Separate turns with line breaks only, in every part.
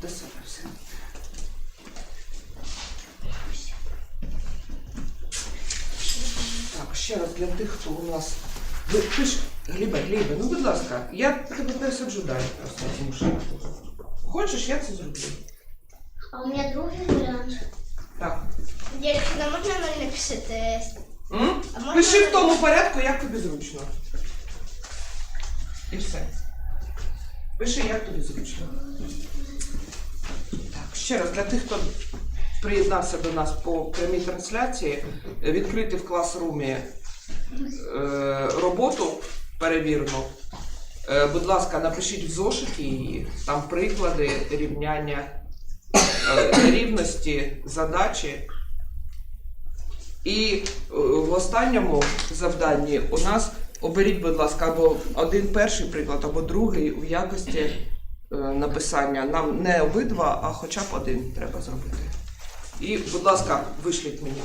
до себе все. Так, ще раз для тих, хто у нас. Ви пиш, Гліба, Гліба, ну будь ласка, я тебе пересаджу далі просто що. Хочеш, я це зроблю.
А у меня другий варіант.
Так.
Дівчина, можна мені написати?
М?
А можна
Пиши в тому порядку, як тобі зручно. І все. Пиши, як тобі зручно. Ще раз для тих, хто приєднався до нас по прямій трансляції, відкрити в класрумі е, роботу перевірену. Будь ласка, напишіть в зошиті її, там приклади рівняння е, рівності задачі. І е, в останньому завданні у нас оберіть, будь ласка, або один перший приклад, або другий в якості написання. Нам не обидва, а хоча б один треба зробити. І, будь ласка, вишліть мені.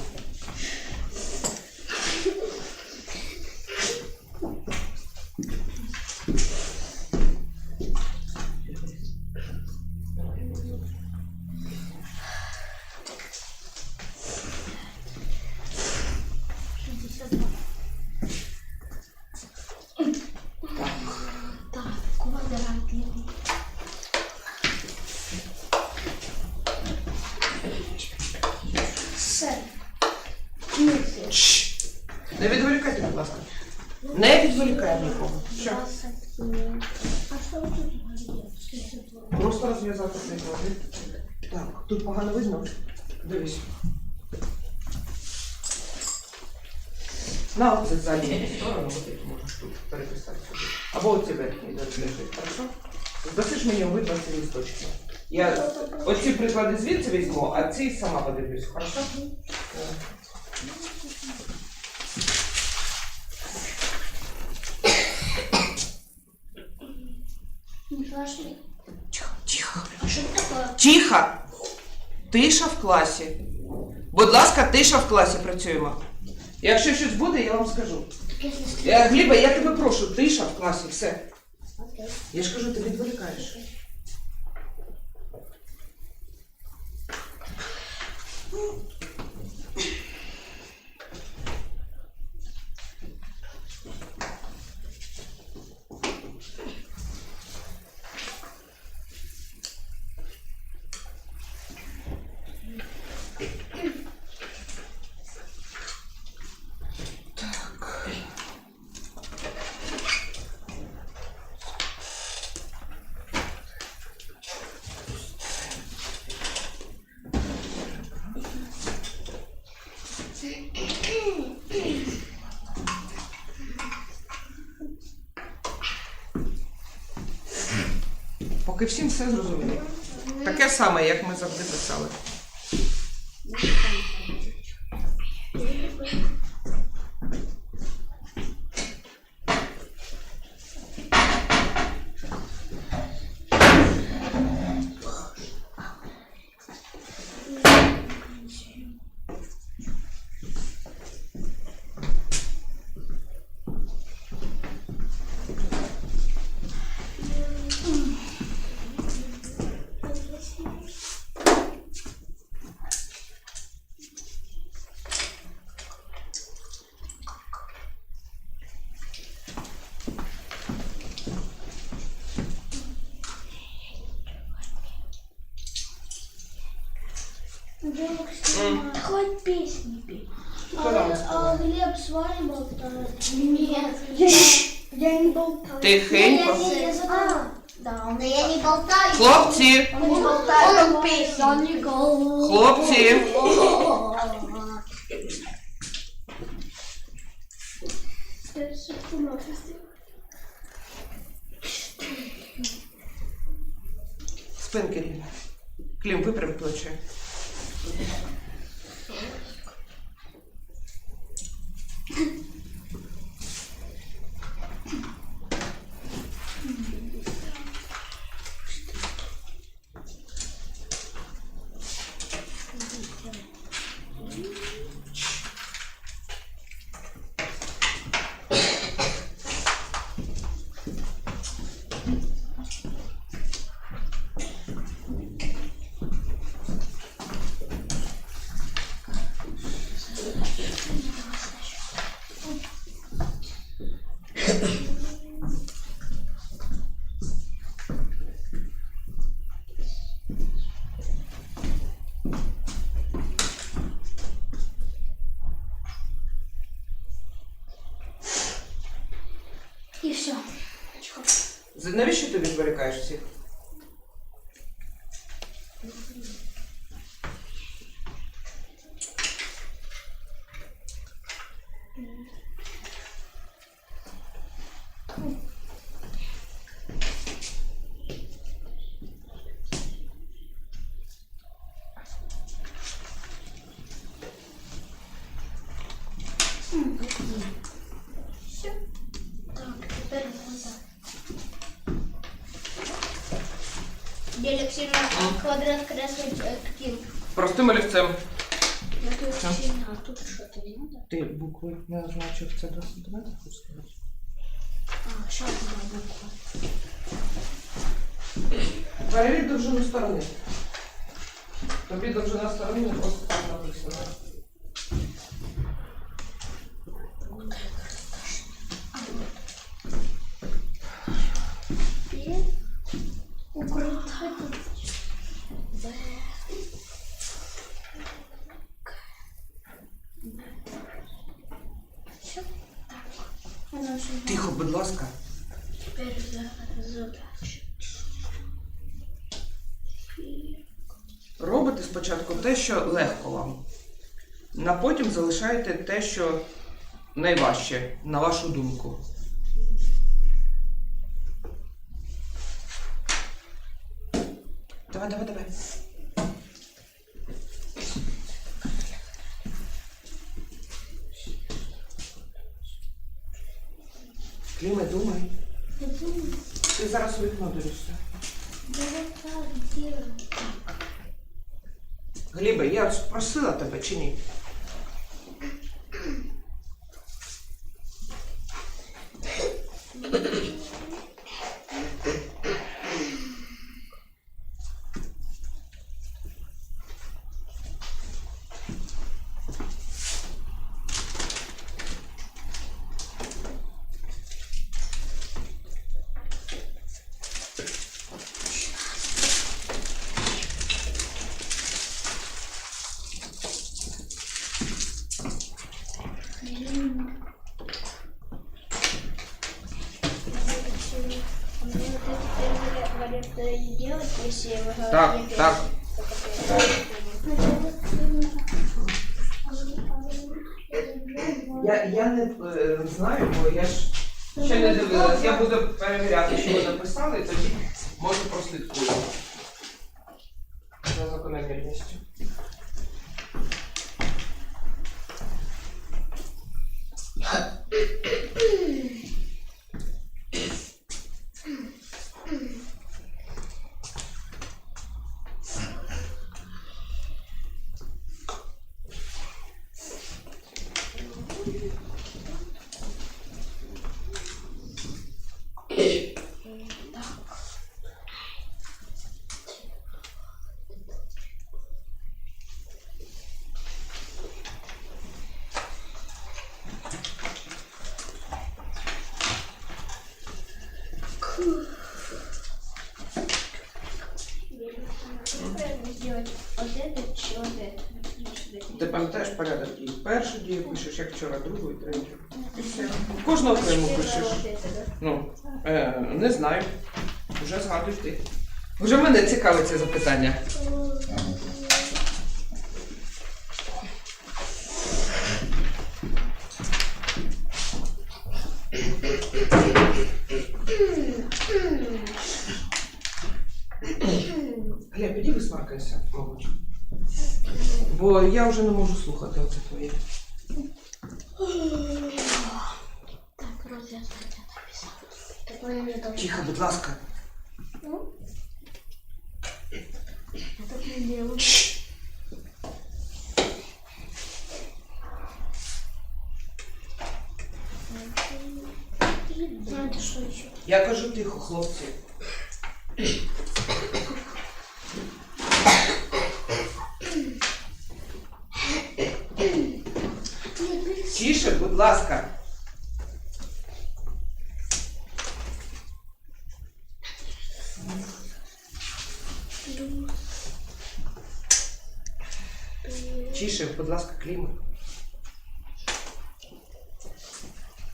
Так, квадратний. Все. Місяць.
Чш! Не відволікайте, будь ласка. Не відволікай нікого. Що?
А що ви тут говорите?
Просто розв'язати приклади. Так, тут погано видно. Дивись. На оце задню сторону, от можеш тут переписати сюди. Або оці верхні лежить, хорошо? Здасиш мені обидва ці листочки. Я оці приклади звідси візьму, а ці сама подивлюсь, хорошо? Е.
Пошли.
Тихо, тихо. Тихо! Тиша в класі. Будь ласка, тиша в класі працюємо. Якщо щось буде, я вам скажу. Я, Гліба, я тебе прошу, тиша в класі, все.
Окей.
Я ж кажу, ти відволікаєш. Всім все зрозуміло. Таке саме, як ми завжди писали.
Песни
там
А, а Глеб с вами болтает? Нет. Я, не- я не болтаю.
Тихенько.
Я, я, я задала. Да, но я не болтаю.
Хлопці!
Он не болтает, он песни. Он не голубой.
Хлопці! Спинки рівно. Клім, виправ плече. І все. Навіщо ти відволікаєш всіх?
Делик квадрат креслить э, каким?
Простим олівцем.
Я тут сильно, а тут що то не надо?
Ти букви не означив це до сантиметрів поставити?
А, еще одна буква.
Перевір довжину сторони. Тобі довжина сторони просто так написано.
И укрутать. В. Все. Так. Она уже
Тихо, будь ласка. Робите спочатку те, що легко вам. На потім залишаєте те, що найважче, на вашу думку.
czyni Так, говорите,
так. Я, я не е, знаю, бо я ж ще не дивилась. Я буду перевіряти, що ви написали, і тоді можу прослідкувати за закономірністю.
Сделать вот это, что вот это.
Ти пам'ятаєш порядок дій? Першу дію пишеш, як вчора, другу і третю. І все. Кожного окремо
Теперь
пишеш.
вот это, да?
Ну, е, не знаю. Вже згадуєш ти. Вже мене цікавить це запитання. Бо я вже не можу слухати оце твоє.
Так, развязать я написала. Такое мне должно.
Тихо, будь ласка.
Ну? Я так не делаю.
Я кажу тихо, хлопці. Тише, будь ласка. Тише, будь ласка, клімат.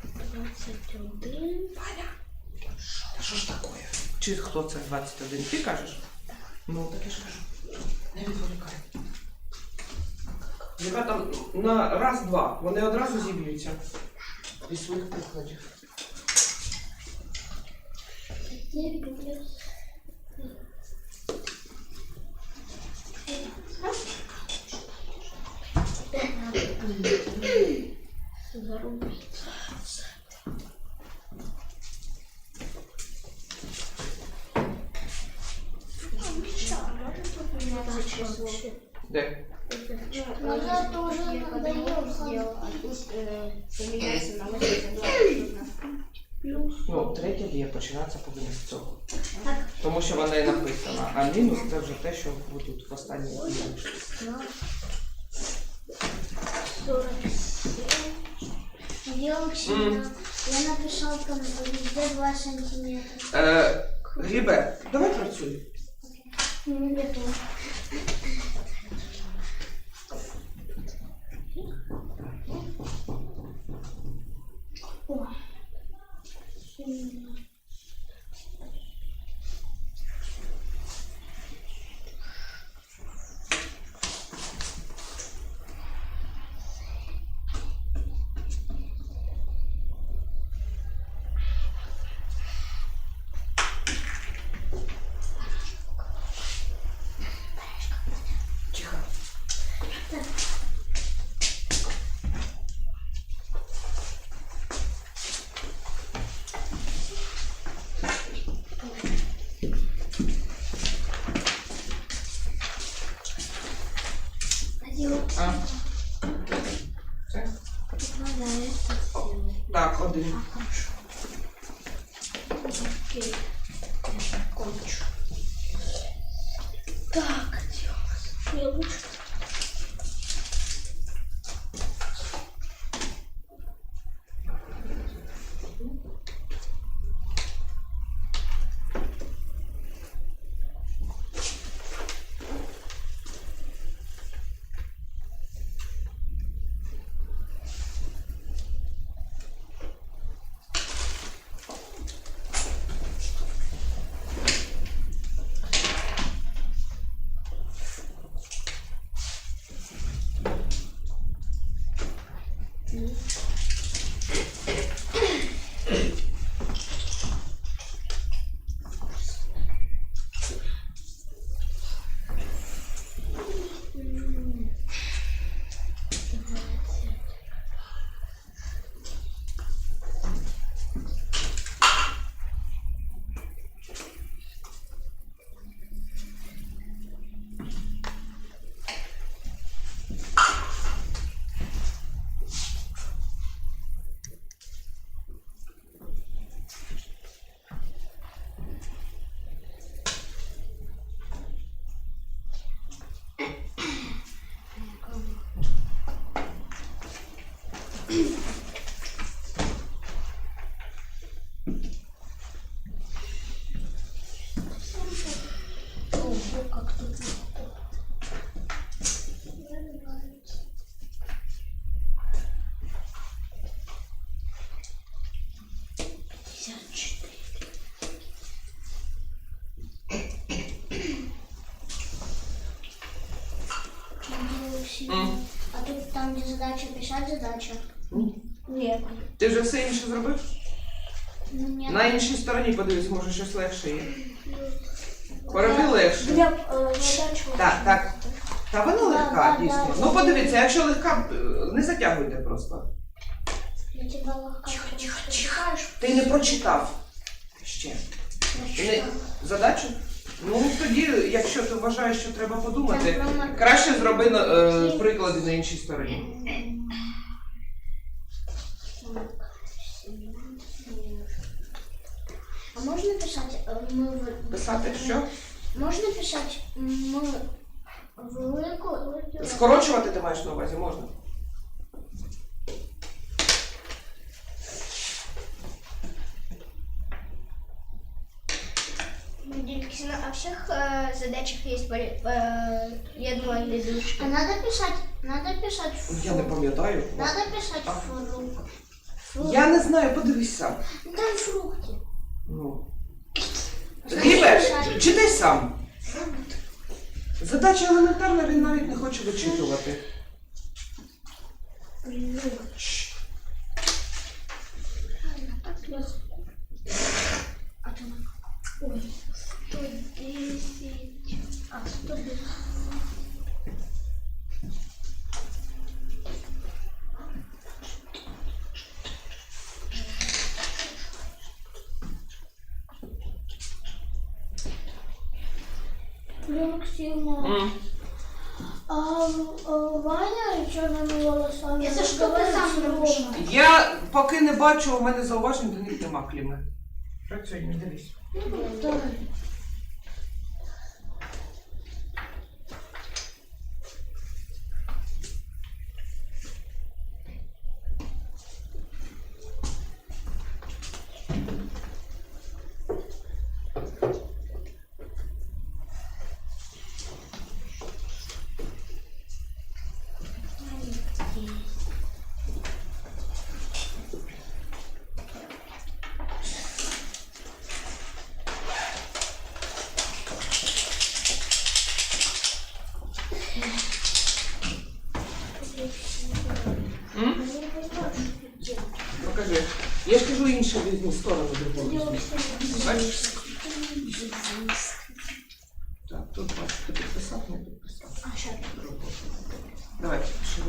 Двадцать один.
Та Що ж таке? Чи хто це 21? Ти кажеш? Ну, так я ж кажу. Не відволікай. Ребята, на раз-два. Вони одразу зіб'ються. Із своїх прикладів.
9. Зарубиться.
Де?
Ну, я тоже надоел
сделал, а тут э, поменяется на 82
Плюс.
Ну, дія повинна з цього. Тому що вона і написана. А мінус це вже те, що ви тут в останній вийшли.
47. Девочка, я написав там де 2 сантиметри.
Е, Грібе, давай працюй.
Ну, Нету. Тут задача писать, задача. Нет.
Ти вже все інше зробив?
Нет.
На іншій стороні подивись, може щось легше є. Пороби легше.
Для задачу.
Так, так. Та вона легка,
да,
дійсно.
да.
Ну подивіться, якщо легка, е, не затягуйте просто.
Для тебя легко. Тихо, тихо, тихо.
Ти не прочитав ще. Ти не... Задачу? Ну тоді, якщо ти вважаєш, що треба подумати, краще зроби на- е, приклади на іншій стороні.
А можно писать э, мы в-
Писати що?
Можно писать мы велику
Скорочувати ти маєш на увазі, можна.
Дельфина, а в всех э, задачах есть по, э, одно ледушка.
А надо писать, надо писать
Я не
фрукт.
пам'ятаю.
Надо писать
А.
фрукт. Фрукт.
Я не знаю, подивись сам.
Ну, Там фрукты.
Ну, Глібе, читай сам. Задача елементарна, він навіть не хоче вичитувати.
Максима,
М.
а, а Ваня чорними волосами.
Я це ж то ти сам
робиш.
Я поки не бачу, у мене зауважень до них нема кліми. Працюй, не дивись.
Ну,
М? Покажи. Я ж в візьму сторону другу. Бачиш? Так, тут бачиш, ти підписав, не підписав.
А що?
Давай, пиши.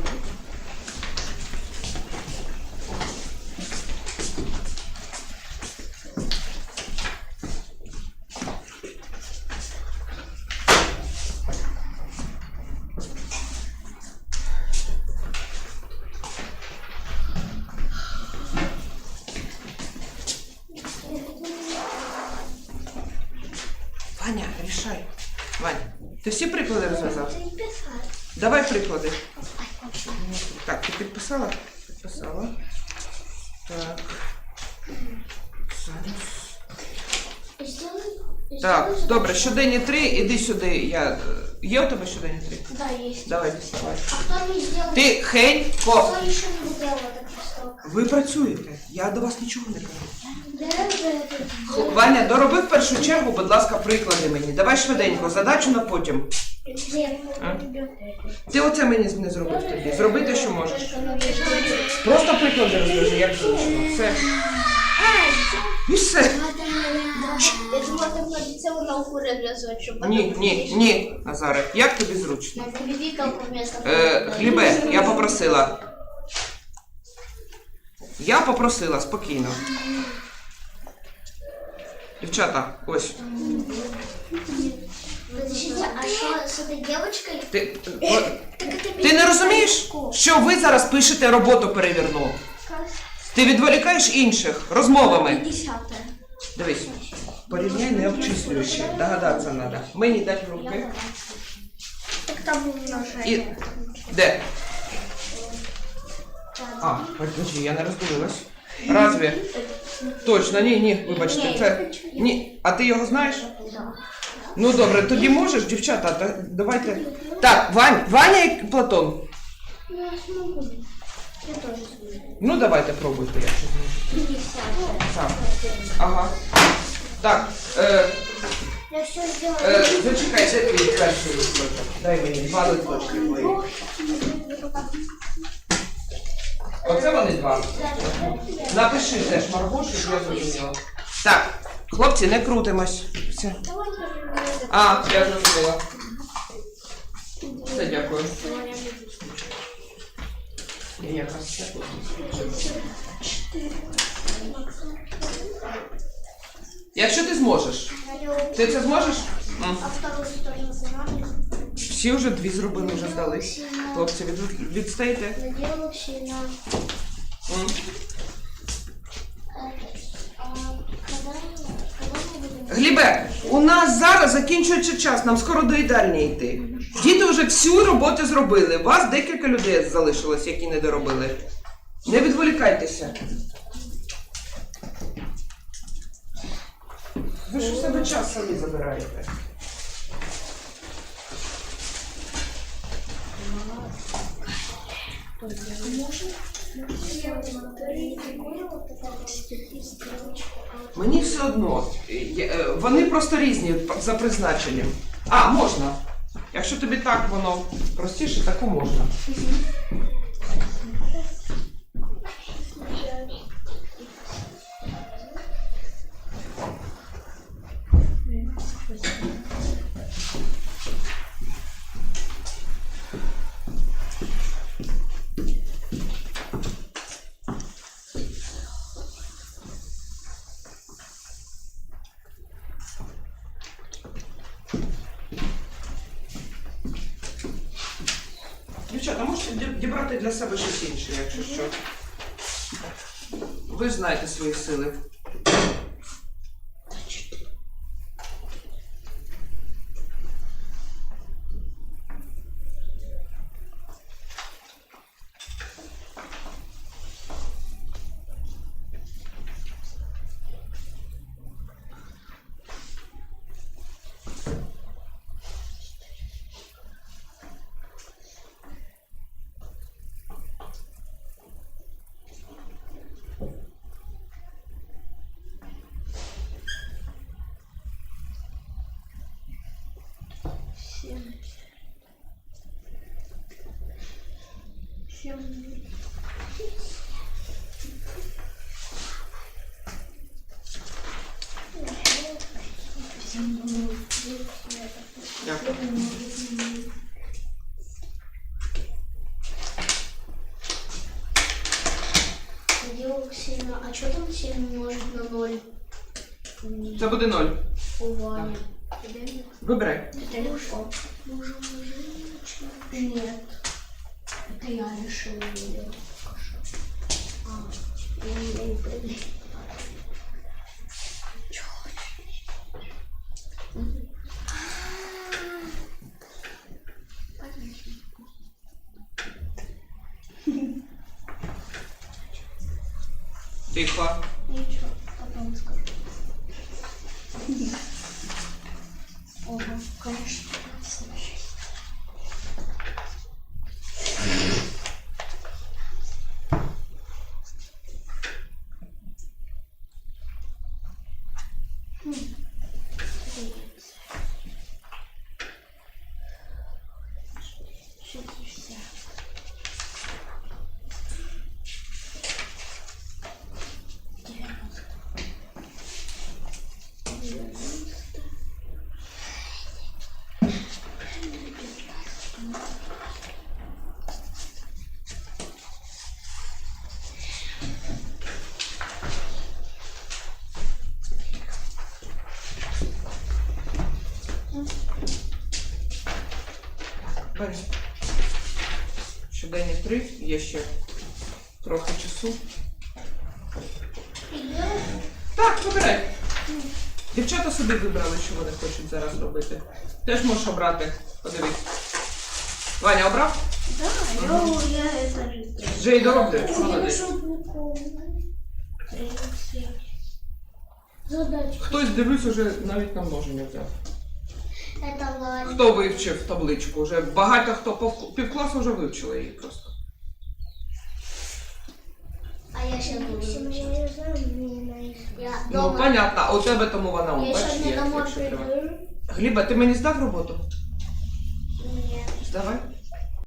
Ваня, рішай. Вань, ти всі приклади розв'язав? Давай приклади. Так, ти підписала? Підписала. Так. Зараз. Так, добре, щоденні три, іди сюди. Я... Є у тебе щоденні три?
Да, есть.
Давай, діставай.
А кто не сделал?
Тихенько!
Кто еще не сделал этот листок?
Ви працюєте. Я до вас нічого не кажу.
Да, же это
Хл- Ваня, дороби в першу чергу, будь ласка, приклади мені. Давай швиденько, задачу на потім. А? Ти оце мені не зробив тобі. Зроби те, що можеш. Просто приклади розв'яжи, як зручно. Все. І все.
Я думала, ти вроді це на уху розв'язувати, щоб
Ні, ні, ні, Назаре, як тобі зручно? Е, Глібе, я попросила. Я попросила спокійно. Дівчата, ось.
Подождите, а что с этой девочкой?
Ти, о,
Так
ти не розумієш, що ви зараз пишете роботу перевірну? Ти відволікаєш інших розмовами.
Десятая.
Дивись, порівняй не обчислюючи. Догадатися треба. Мені дати руки.
Так там умножение.
І... Де? А, подожди, я не роздивилась. Разве? Точно, ні, ні, вибачте, це. Ні. А ти його знаєш? Ну добре, тоді можеш, дівчата, та, давайте. Так, Вань, Ваня і Платон.
Я смогу. Я тоже смогу.
Ну давайте пробуйте, якщо зможете.
Десятая.
Так. Ага. Так, е,
Я все сделала.
е, зачекай, це твій перший листочок. Дай мені два листочки твої. Оце вони два. Напиши теж Марго, щоб я зрозуміла. Так, хлопці, не крутимось. Все. А, я зрозуміла. Все, дякую. Я якраз тут. Якщо ти зможеш. Ти це зможеш?
А вторую тоже сценарий.
Всі вже дві зробили, вже здали. Хлопці, від, відстаєте?
Наделала все на...
М.
А когда, когда мы будем...
Глібе, у нас зараз закінчується час, нам скоро до їдальні йти. Діти вже всю роботу зробили. У вас декілька людей залишилось, які не доробили. Не відволікайтеся. Ви ж у себе час самі забираєте. Мені все одно. Е, Вони просто різні за призначенням. А, можна. Якщо тобі так воно простіше, таку можна. Дівчата, можете ді- дібрати для себе щось інше, якщо що. Ви ж знаєте свої сили.
Діоксина, а що там 7 множить на 0?
Це буде ноль.
У Вані.
Вибирай.
Это легко. Нет. Это я решила ее. А, я не я не поняла.
Тихо. Бери. Щоденні три, є ще трохи часу. Так, вибирай. Дівчата собі вибрали, що вони хочуть зараз робити. Теж можеш обрати. Подивись. Ваня обрав?
Да, я, я это же.
Вже й дороблю. Молодець.
Задачка.
Хтось дивлюсь, уже навіть на множення взяв.
Ваня.
Хто вивчив табличку? Уже багато хто по півкласу вже вивчили її просто.
А я сейчас буду. Я
Ну,
дома.
понятно, а у тебе тому вона у
Я
бачиш,
сегодня
є,
домой
якщо треба.
приду.
Гліба, ти мені здав роботу?
Нет.
Здавай.